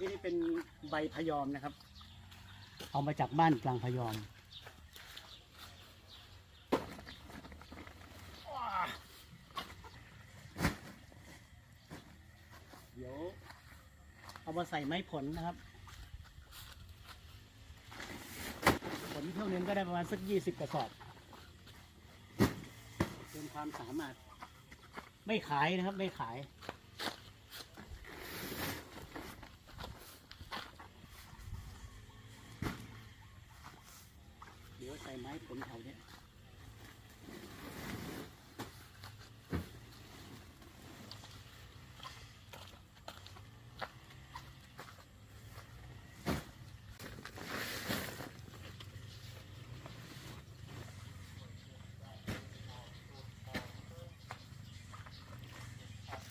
นี่เป็นใบพยอมนะครับ เอามาจากบ้านกลางพยอม เดี๋ยว เอามาใส่ไม้ผลนะครับ ผลเท่านี้ก็ได้ประมาณสักยี่สิบกระสอบเป็นความสามารถ ไม่ขายนะครับ ไม่ขาย เดี๋ยวใส่ไม้ผลแถวเนี้ย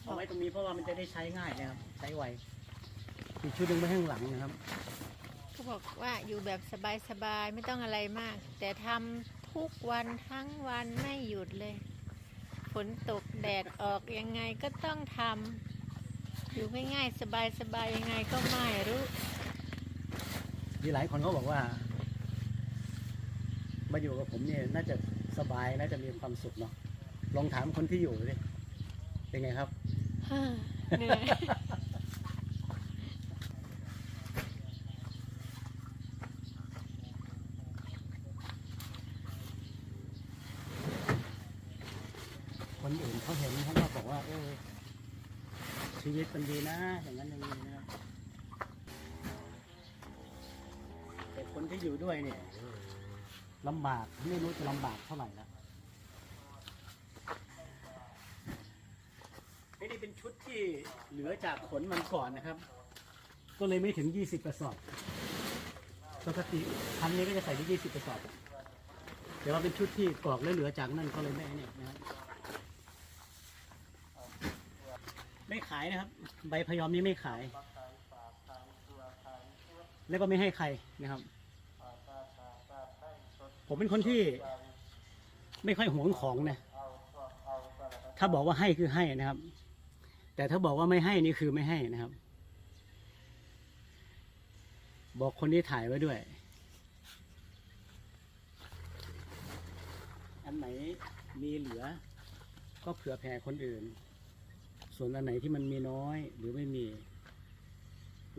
เอาไว้ตรงนี้เพราะว่ามันจะได้ใช้ง่ายนะครับ ใช้ไวอีกชุดหนึ่งไว้ข้างหลังนะครับ เขาบอกว่าอยู่แบบสบายๆไม่ต้องอะไรมาก แต่ทำทุกวันทั้งวันไม่หยุดเลย ฝนตกแดดออกยังไงก็ต้องทำอยู่ง่ายๆสบายๆยังไงก็ไม่รู้มีหลายคนเขาบอกว่า มาอยู่กับผมเนี่ยน่าจะสบายน่าจะมีความสุขเนาะลองถามคนที่อยู่ดิเป็นไงครับเหนื่อย คนอื่นเขาเห็นเขาก็บอกว่าเออชีวิตมันดีนะ อย่างนั้นอย่างนี้นะครับแต่คนที่อยู่ด้วยเนี่ยลำบากไม่รู้จะลำบากเท่าไหร่ละไม่เป็นชุดที่เหลือจากขนมันก่อนนะครับ ก็เลยไม่ถึงยี่สิบกระสอบปกติพันนี้ก็จะใส่ได้ยี่สิบกระสอบแต่ว่าเป็นชุดที่กรอกแล้วเหลือจากนั่นก็เลยไม่เนี่ยนะครับ ไม่ขายนะครับ ใบพยอมนี้ไม่ขาย แล้วก็ไม่ให้ใครนะครับ ผมเป็นคนที่ไม่ค่อยหวงของนะ ถ้าบอกว่าให้คือให้นะครับ แต่ถ้าบอกว่าไม่ให้นี่คือไม่ให้นะครับ บอกคนที่ถ่ายไว้ด้วย อันไหนมีเหลือ ก็เผื่อแผ่คนอื่น ส่วนอันไหนที่มันมีน้อยหรือไม่มี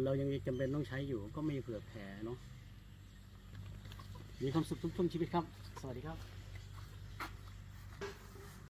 เรายังจำเป็นต้องใช้อยู่ก็ไม่เผื่อแผ่เนาะมีความสุขทุกช่วงชีวิตครับ สวัสดีครับ